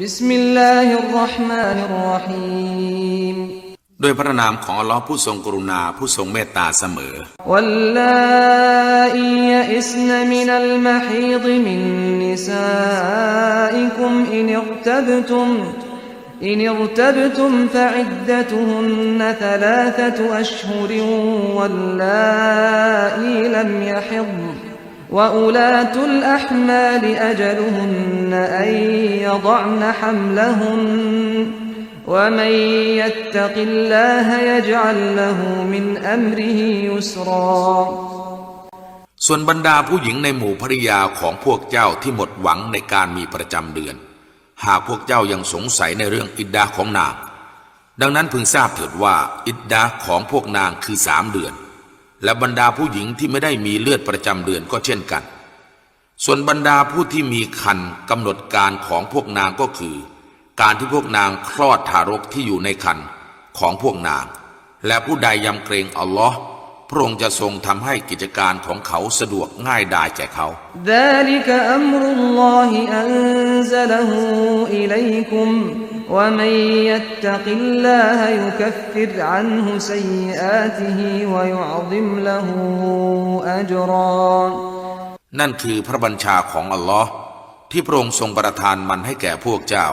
بسم الله الرحمن الرحيم ด้วยพระนามของอัลลอฮ์ผู้ทรงกรุณาผู้ทรงเมตตาเสมอ واللائي يئسن من المحيض من نسائكم إن ارتبتم إن ارتبتم فعدتهن ثلاثة أشهر واللائي لم يحضن وأولاة الأحمال أجلهن أن يضعن حملهن ومن يتق الله يجعل له من أمره يسرا ส่วนบรรดาผู้หญิงในหมู่ภริยาของพวกเจ้าที่หมดหวังในการมีประจำเดือน หากพวกเจ้ายังสงสัยในเรื่องอิดดาของนาง ดังนั้นพึงทราบเถิดว่าอิดดาของพวกนางคือสามเดือน และบรรดาผู้หญิงที่ไม่ได้มีเลือดประจำเดือนก็เช่นกัน ส่วนบรรดาผู้ที่มีคันกำหนดการของพวกนางก็คือ การที่พวกนางคลอดทารกที่อยู่ในคันของพวกนาง และผู้ใดยำเกรงอัลลอฮ์พระองค์จะทรงทำให้กิจการของเขาสะดวกง่ายดายแก่เขา ومن يتق الله يكفر عنه سيئاته ويعظم له أجرا นั่นคือพระบัญชาของอัลลอฮ์ที่พระองค์ทรงประทานมันให้แก่พวกเจ้า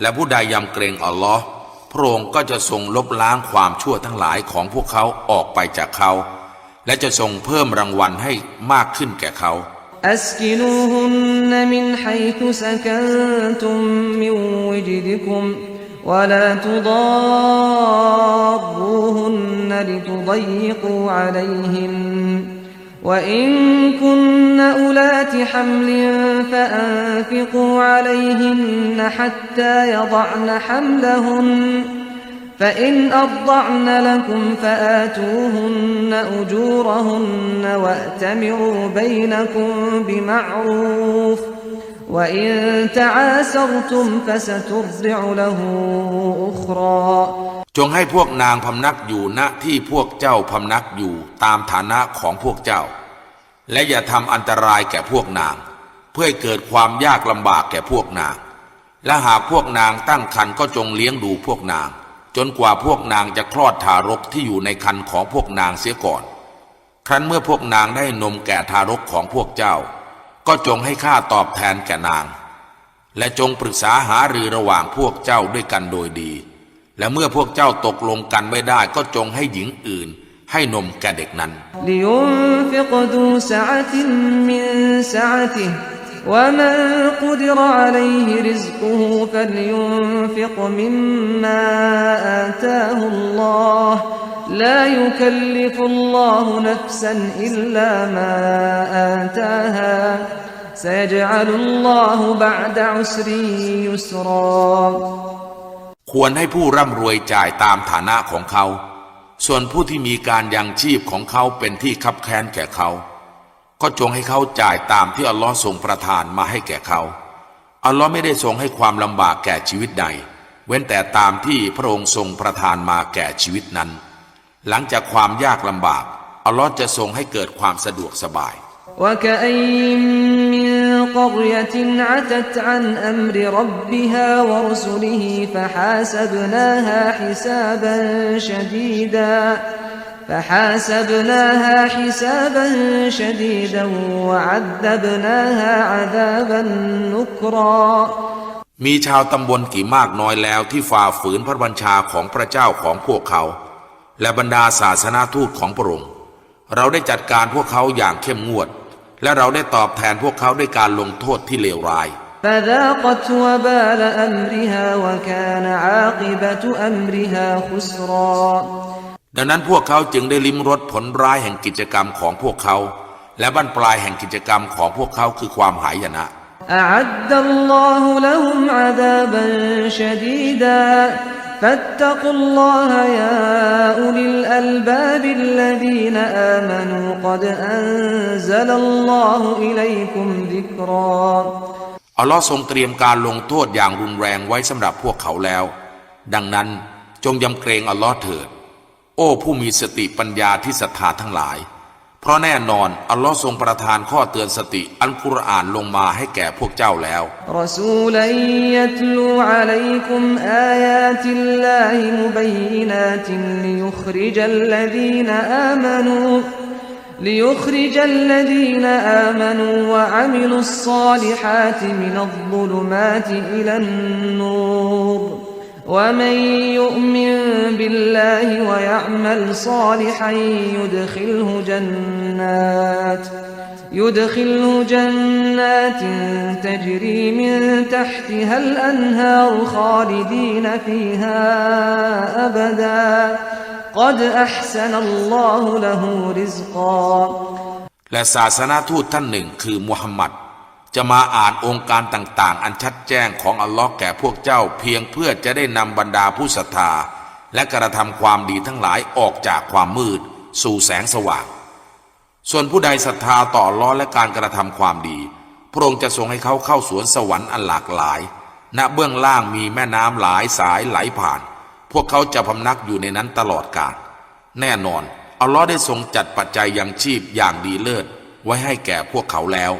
และผู้ใดยำเกรงอัลลอฮ์พระองค์ก็จะทรงลบล้างความชั่วทั้งหลายของพวกเขาออกไปจากเขา และจะทรงเพิ่มรางวัลให้มากขึ้นแก่เขา أسكنوهن من حيث سكنتم من وجدكم ولا تضاروهن لتضيقوا عليهن وإن كن أولات حمل فأنفقوا عليهن حتى يضعن حملهن فإن أرضعن لكم فآتوهن أجورهن وأتمروا بينكم بمعروف وإن تعاسرتم فسترضع له أخرى จงให้พวกนางพำนักอยู่ณที่พวกเจ้าพำนักอยู่ตามฐานะของพวกเจ้า และอย่าทำอันตรายแก่พวกนาง เพื่อให้เกิดความยากลำบากแก่พวกนาง และหากพวกนางตั้งครรภ์ก็จงเลี้ยงดูพวกนาง จนกว่าพวกนางจะคลอดทารกที่อยู่ในครรภ์ของพวกนางเสียก่อน ครั้นเมื่อพวกนางได้นมแก่ทารกของพวกเจ้า ก็จงให้ข้าตอบแทนแก่นาง และจงปรึกษาหารือระหว่างพวกเจ้าด้วยกันโดยดี และเมื่อพวกเจ้าตกลงกันไม่ได้ก็จงให้หญิงอื่น ให้นมแก่เด็กนั้นและ من سعته ومن قدر عليه رزقه فلينفق مما آتاه الله لا يكلف الله نفسا إلا ما آتاها سيجعل الله بعد عسر يسرا ควรให้ผู้ร่ำรวยจ่ายตามฐานะของเขา ส่วนผู้ที่มีการยังชีพของเขาเป็นที่คับแค้นแก่เขา ก็จงให้เขาจ่ายตามที่อัลลอฮ์ทรงประทานมาให้แก่เขา อัลลอฮ์ไม่ได้ทรงให้ความลำบากแก่ชีวิตใด เว้นแต่ตามที่พระองค์ทรงประทานมาแก่ชีวิตนั้น หลังจากความยากลำบาก อัลลอฮ์จะทรงให้เกิดความสะดวกสบาย وكأين من قرية عتت عن أمر ربها ورسله فحاسبناها حسابا شديدا فحاسبناها حسابا شديدا وعذبناها عذابا نكرا มีชาวตำบลกี่มากน้อยแล้วที่ฝ่าฝืนพระบัญชาของพระเจ้าของพวกเขา และบรรดาศาสนาทูตของพระองค์เราได้จัดการพวกเขาอย่างเข้มงวด และเราได้ตอบแทนพวกเขาด้วยการลงโทษที่เลวร้าย فذاقت وبال أمرها وكان عاقبة أمرها خسرا ดังนั้นพวกเขาจึงได้ลิ้มรสผลร้ายแห่งกิจกรรมของพวกเขา และบั้นปลายแห่งกิจกรรมของพวกเขาคือความหายนะ أعد الله لهم عذابا شديدا فاتقوا الله يا أولي الألباب الذين آمنوا قد أنزل الله إليكم ذكرا อัลลอฮ์ทรงเตรียมการลงโทษอย่างรุนแรงไว้สำหรับพวกเขาแล้ว ดังนั้นจงยำเกรงอัลลอฮ์เถิด โอ้ผู้มีสติปัญญาที่ศรัทธาทั้งหลาย เพราะแน่นอนอัลลอฮ์ทรงประทานข้อเตือนสติ อัลกุรอานลงมาให้แก่พวกเจ้าแล้ว رسولا يتلو عليكم آيات الله مبينات ليخرج الذين آمنوا ليخرج الذين آمنوا وعملوا الصالحات من الظلمات إلى النور ومن يؤمن بالله ويعمل صالحا يدخله جنات يدخله جنات تجري من تحتها الأنهار خالدين فيها أبدا قد أحسن الله له رزقا และศาสนาทูตท่านหนึ่งคือมุฮัมมัด จะมาอ่านองค์การต่างๆ อันชัดแจ้งของอัลลอฮ์แก่พวกเจ้าเพียงเพื่อจะได้นำบรรดาผู้ศรัทธา และกระทำความดีทั้งหลายออกจากความมืด สู่แสงสว่าง ส่วนผู้ใดศรัทธาต่อลอและการกระทำความดี พระองค์จะทรงให้เขาเข้าสวนสวรรค์อันหลากหลาย ณเบื้องล่างมีแม่น้ำหลายสายไหลผ่าน พวกเขาจะพำนักอยู่ในนั้นตลอดกาลแน่นอนอัลลอฮ์ได้ทรงจัดปัจจัยยังชีพอย่างดีเลิศไว้ให้แก่พวกเขาแล้ว